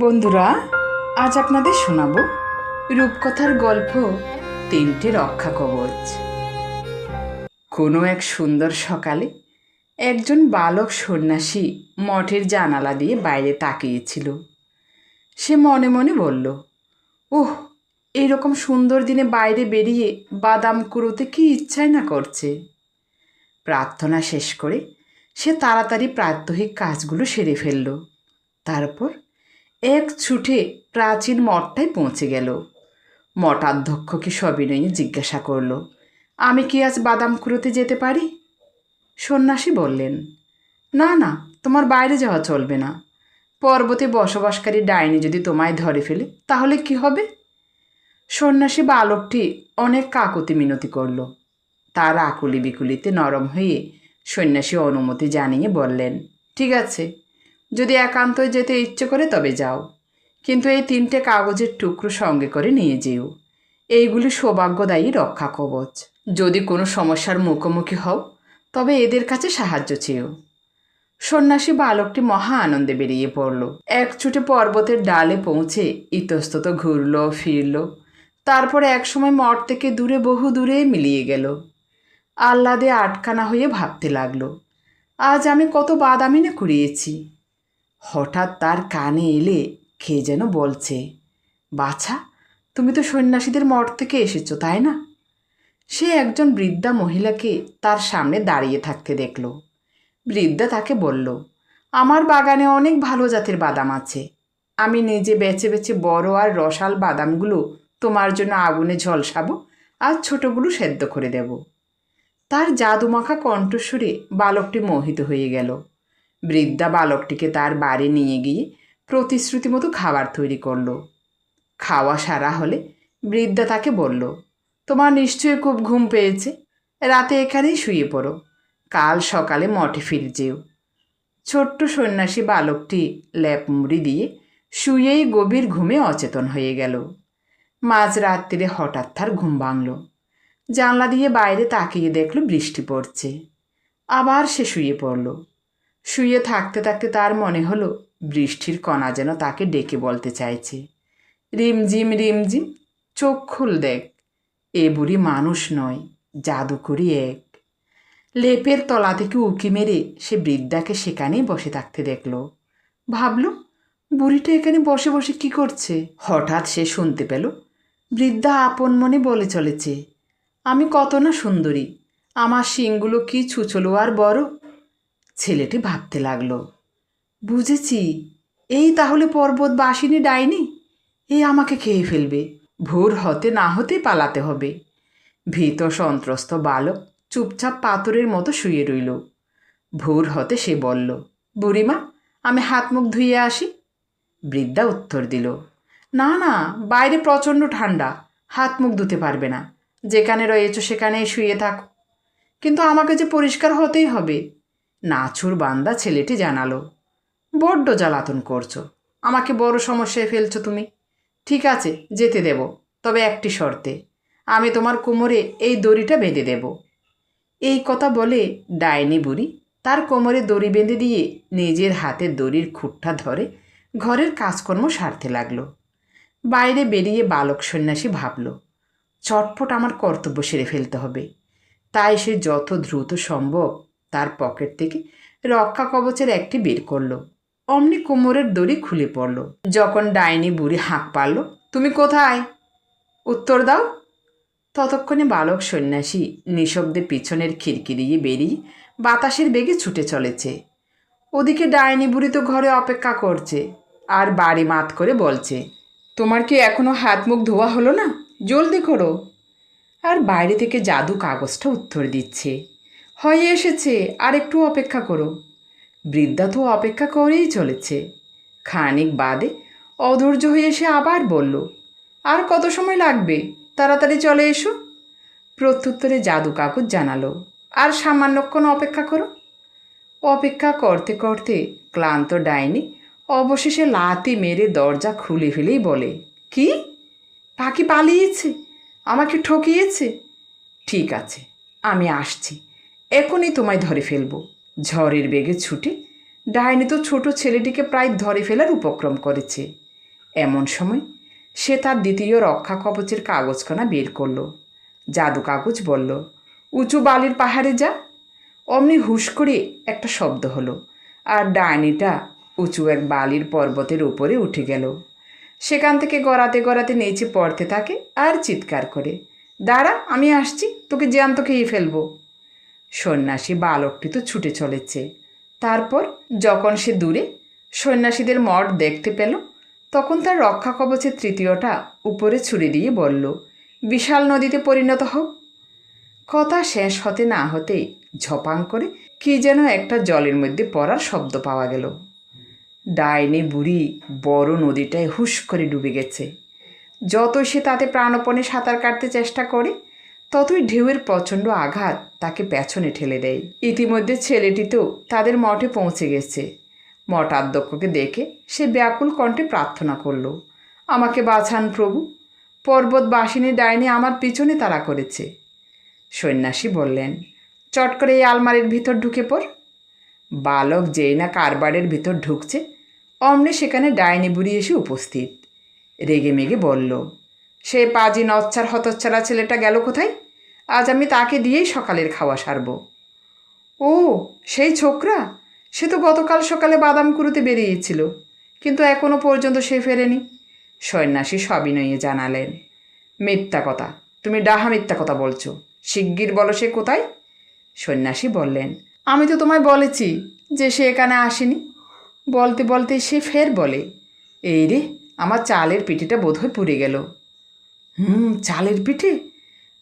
বন্ধুরা, আজ আপনাদের শোনাবো রূপকথার গল্প তিনটে রক্ষা কবচ। কোনো এক সুন্দর সকালে একজন বালক সন্ন্যাসী মঠের জানালা দিয়ে বাইরে তাকিয়েছিল। সে মনে মনে বলল, ওহ এইরকম সুন্দর দিনে বাইরে বেরিয়ে বাদাম কুড়োতে কি ইচ্ছাই না করছে? প্রার্থনা শেষ করে সে তাড়াতাড়ি প্রাত্যহিক কাজগুলো সেরে ফেলল। তারপর এক ছুটে প্রাচীন মঠটায় পৌঁছে গেল। মঠাধ্যক্ষকে সবিনয়ে জিজ্ঞাসা করল, আমি কি আজ বাদাম কুড়োতে যেতে পারি? সন্ন্যাসী বললেন, না না, তোমার বাইরে যাওয়া চলবে না। পর্বতে বসবাসকারী ডাইনি যদি তোমায় ধরে ফেলে, তাহলে কি হবে? সন্ন্যাসী বালকটি অনেক কাকুতি মিনতি করল। তার আকুলি বিকুলিতে নরম হয়ে সন্ন্যাসী অনুমতি জানিয়ে বললেন, ঠিক আছে যদি একান্তই যেতে ইচ্ছে করে তবে যাও। কিন্তু এই তিনটে কাগজের টুকরো সঙ্গে করে নিয়ে যেও। এইগুলি সৌভাগ্যদায়ী রক্ষা কবচ যদি কোনো সমস্যার মুখোমুখি হও, তবে এদের কাছে সাহায্য চেয়েও। সন্ন্যাসী বালকটি মহা আনন্দে বেরিয়ে পড়ল। এক ছুটে পর্বতের ডালে পৌঁছে ইতস্তত ঘুরল, ফিরল। তারপর একসময় মঠ থেকে দূরে বহু দূরে মিলিয়ে গেল। আহ্লাদে আটকানা হয়ে ভাবতে লাগল, আজ আমি কত বাদামি না কুড়িয়েছি। হঠাৎ তার কানে এলে কে যেন বলছে, বাছা, তুমি তো সন্ন্যাসীদের মঠ থেকে এসেছ, তাই না? সে একজন বৃদ্ধা মহিলাকে তার সামনে দাঁড়িয়ে থাকতে দেখল। বৃদ্ধা তাকে বলল, আমার বাগানে অনেক ভালো জাতের বাদাম আছে। আমি নিজে বেছে বেছে বড় আর রসাল বাদামগুলো তোমার জন্য আগুনে ঝলসাবো আর ছোটগুলো সেদ্ধ করে দেব। তার জাদুমাখা কণ্ঠস্বরে বালকটি মোহিত হয়ে গেল। বৃদ্ধা বালকটিকে তার বাড়ি নিয়ে গিয়ে প্রতিশ্রুতি মতো খাবার তৈরি করল। খাওয়া সারা হলে বৃদ্ধা তাকে বলল, তোমার নিশ্চয়ই খুব ঘুম পেয়েছে। রাতে এখানেই শুয়ে পড়ো। কাল সকালে মঠে ফিরে যেও। ছোট্ট সন্ন্যাসী বালকটি ল্যাপ মুড়ি দিয়ে শুয়েই গভীর ঘুমে অচেতন হয়ে গেল। মাঝ রাত্রিরে হঠাৎ তার ঘুম ভাঙল। জানলা দিয়ে বাইরে তাকিয়ে দেখল বৃষ্টি পড়ছে। আবার সে শুয়ে পড়ল। শুয়ে থাকতে থাকতে তার মনে হলো, বৃষ্টির কণা যেন তাকে ডেকে বলতে চাইছে। রিমঝিম রিমঝিম, চোখ খুল দেখ, এ বুড়ি মানুষ নয়, জাদুকরি এক। লেপের তলা থেকে উঁকি মেরে সে বৃদ্ধাকে সেখানেই বসে থাকতে দেখল। ভাবল, বুড়িটা এখানে বসে বসে কি করছে? হঠাৎ সে শুনতে পেল, বৃদ্ধা আপন মনে বলে চলেছে, আমি কত না সুন্দরী, আমার শিংগুলো কি ছুচলো আর বড় ছেলেটি ভাবতে লাগল, বুঝেছি, এই তাহলে পর্বত বাসিনী ডাইনি? এ আমাকে খেয়ে ফেলবে, ভোর হতে না হতে পালাতে হবে। ভীত সন্ত্রস্ত বালক চুপচাপ পাথরের মতো শুয়ে রইল। ভোর হতে সে বলল, বুড়িমা, আমি হাত মুখ ধুয়ে আসি? বৃদ্ধা উত্তর দিল, না না, বাইরে প্রচণ্ড ঠান্ডা হাত মুখ ধুতে পারবে না, যেখানে রয়েছ সেখানেই শুয়ে থাকো। কিন্তু আমাকে যে পরিষ্কার হতেই হবে নাছুর বান্দা ছেলেটি জানালো, বড্ড জ্বালাতন করছ, আমাকে বড় সমস্যায় ফেলছো তুমি। ঠিক আছে, যেতে দেব, তবে একটি শর্তে, আমি তোমার কোমরে এই দড়িটা বেঁধে দেব। এই কথা বলে ডাইনি বুড়ি তার কোমরে দড়ি বেঁধে দিয়ে নিজের হাতে দড়ির খুঁটটা ধরে ঘরের কাজকর্ম সারতে লাগল। বাইরে বেরিয়ে বালক সন্ন্যাসী ভাবল, চটপট আমার কর্তব্য সেরে ফেলতে হবে। তাই সে যত দ্রুত সম্ভব তার পকেট থেকে রক্ষা কবচের একটি বের করল। অমনি কোমরের দড়ি খুলে পড়ল। যখন ডাইনি বুড়ি হাঁক পারল, তুমি কোথায়? উত্তর দাও। ততক্ষণে বালক সন্ন্যাসী নিঃশব্দে পিছনের খিড়কি দিয়ে বেরিয়ে বাতাসের বেগে ছুটে চলেছে। ওদিকে ডাইনি বুড়ি তো ঘরে অপেক্ষা করছে আর বাড়ি মাত করে বলছে, তোমার কি এখনও হাত মুখ ধোয়া হলো না? জলদি করো। আর বাইরে থেকে জাদু কাগজটা উত্তর দিচ্ছে। হয়ে এসেছে, আর একটু অপেক্ষা করো। বৃদ্ধা তো অপেক্ষা করেই চলেছে। খানিক বাদে অধৈর্য হয়ে এসে আবার বলল, আর কত সময় লাগবে? তাড়াতাড়ি চলে এসো। প্রত্যুত্তরে জাদু কাকুর জানালো, আর সামান্যক্ষণ অপেক্ষা করো। অপেক্ষা করতে করতে ক্লান্ত ডাইনি অবশেষে লাতি মেরে দরজা খুলে ফেলেই বলে, কি? পাখি পালিয়েছে? আমাকে ঠকিয়েছে? ঠিক আছে, আমি আসছি। এখনই তোমায় ধরে ফেলব। ঝড়ের বেগে ছুটে, ডাইনি তো ছোট ছেলেটিকে প্রায় ধরে ফেলার উপক্রম করেছে। এমন সময় সে তার দ্বিতীয় রক্ষা কবচের কাগজখানা বের করল। জাদু কাগজ বলল, উঁচু বালির পাহাড়ে যা। অমনি হুশ করে একটা শব্দ হলো আর ডাইনিটা উঁচু এক বালির পর্বতের উপরে উঠে গেল। সেখান থেকে গড়াতে গড়াতে নেচে পড়তে থাকে আর চিৎকার করে, দাঁড়া, আমি আসছি, তোকে জ্যান্ত খেয়ে ফেলব। সন্ন্যাসী বালকটি তো ছুটে চলেছে। তারপর যখন সে দূরে সন্ন্যাসীদের মঠ দেখতে পেল, তখন তার রক্ষা কবচের তৃতীয়টা উপরে ছুড়ে দিয়ে বলল, বিশাল নদীতে পরিণত হোক কথা শেষ হতে না হতেই ঝপাং করে কি যেন একটা জলের মধ্যে পড়ার শব্দ পাওয়া গেল। ডাইনে বুড়ি বড় নদীটায় হুশ করে ডুবে গেছে। যতই সে তাতে প্রাণপণে সাঁতার কাটতে চেষ্টা করে ততই ঢেউয়ের প্রচণ্ড আঘাত তাকে পেছনে ঠেলে দেয়। ইতিমধ্যে ছেলেটি তো তাদের মঠে পৌঁছে গেছে। মঠাধ্যক্ষকে দেখে সে ব্যাকুল কণ্ঠে প্রার্থনা করল, আমাকে বাঁচান প্রভু। পর্বতবাসিনী ডাইনি আমার পিছনে তারা করেছে। সন্ন্যাসী বললেন, চট করে এই আলমারির ভিতর ঢুকে পড়। বালক যেই না কারবারের ভিতর ঢুকছে, অমনি সেখানে ডাইনি বুড়ি এসে উপস্থিত। রেগে মেগে বলল, সে পাজি নচ্ছার হতচ্ছাড়া ছেলেটা গেল কোথায়? আজ আমি তাকে দিয়েই সকালের খাওয়া সারব। ও, সেই ছোকরা? সে তো গতকাল সকালে বাদাম কুড়োতে বেরিয়েছিল, কিন্তু এখনও পর্যন্ত সে ফেরেনি। সন্ন্যাসী সবিনয়ে জানালেন, মিথ্যা কথা, তুমি ডাহা মিথ্যা কথা বলছো, শিগগির বলো সে কোথায়? সন্ন্যাসী বললেন, আমি তো তোমায় বলেছি যে সে এখানে আসেনি। বলতে বলতে সে ফের বলে, এই রে, আমার চালের পিঠিটা বোধহয় পুড়ে গেল। হুম, চালের পিঠে?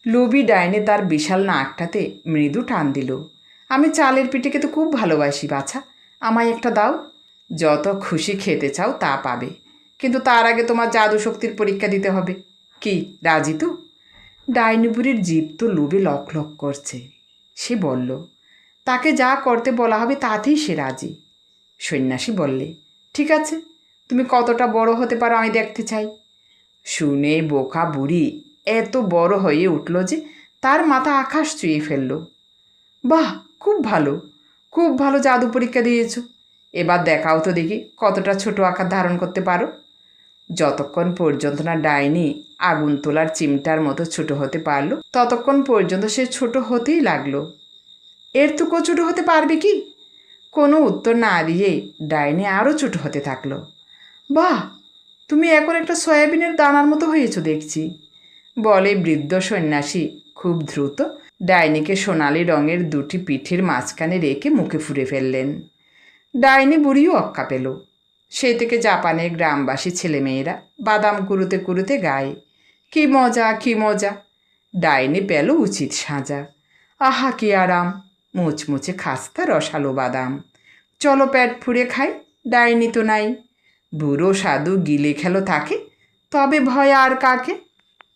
লোবি ডাইনে তার বিশাল নাকটাতে মৃদু টান দিল। আমি চালের পিঠেকে তো খুব ভালোবাসি, বাছা। আমায় একটা দাও। যত খুশি খেতে চাও তা পাবে। কিন্তু তার আগে তোমার জাদু শক্তির পরীক্ষা দিতে হবে। কি, রাজি তো? ডাইনিবুরির জীব তো লোভে লক লক করছে। সে বলল, তাকে যা করতে বলা হবে তাতেই সে রাজি। সন্ন্যাসী বললে, ঠিক আছে, তুমি কতটা বড় হতে পারো আমি দেখতে চাই। শুনে বোকা বুড়ি এত বড় হয়ে উঠল যে তার মাথা আকাশ চুয়ে ফেলল। বাহ, খুব ভালো খুব ভালো জাদু পরীক্ষা দিয়েছ। এবার দেখাও তো দেখি কতটা ছোট আকার ধারণ করতে পারো। যতক্ষণ পর্যন্ত না ডাইনি আগুন তোলার চিমটার মতো ছোট হতে পারল, ততক্ষণ পর্যন্ত সে ছোট হতেই লাগল। এর তো ছোট হতে পারবে কি? কোনো উত্তর না দিয়ে ডাইনি আরও ছোট হতে থাকল। বাহ, তুমি এখন একটা সয়াবিনের দানার মতো হয়েছো দেখছি। বলে বৃদ্ধ সন্ন্যাসী। খুব দ্রুত ডাইনিকে সোনালি রঙের দুটি পিঠের মাঝখানে রেখে মুখে ফুরে ফেললেন। ডাইনি বুড়িও অক্কা পেল। সে থেকে জাপানের গ্রামবাসী ছেলেমেয়েরা বাদাম কুড়ুতে কুড়ুতে গায়ে, কি মজা কি মজা। ডাইনি পেল উচিত সাজা। আহা, কি আরাম, মুচমুচে খাস্তা রসালো বাদাম। চলো পেট ফুড়ে খাই, ডাইনি তো নাই। বুড়ো সাধু গিলে খেলো থাকে তবে ভয় আর কাকে?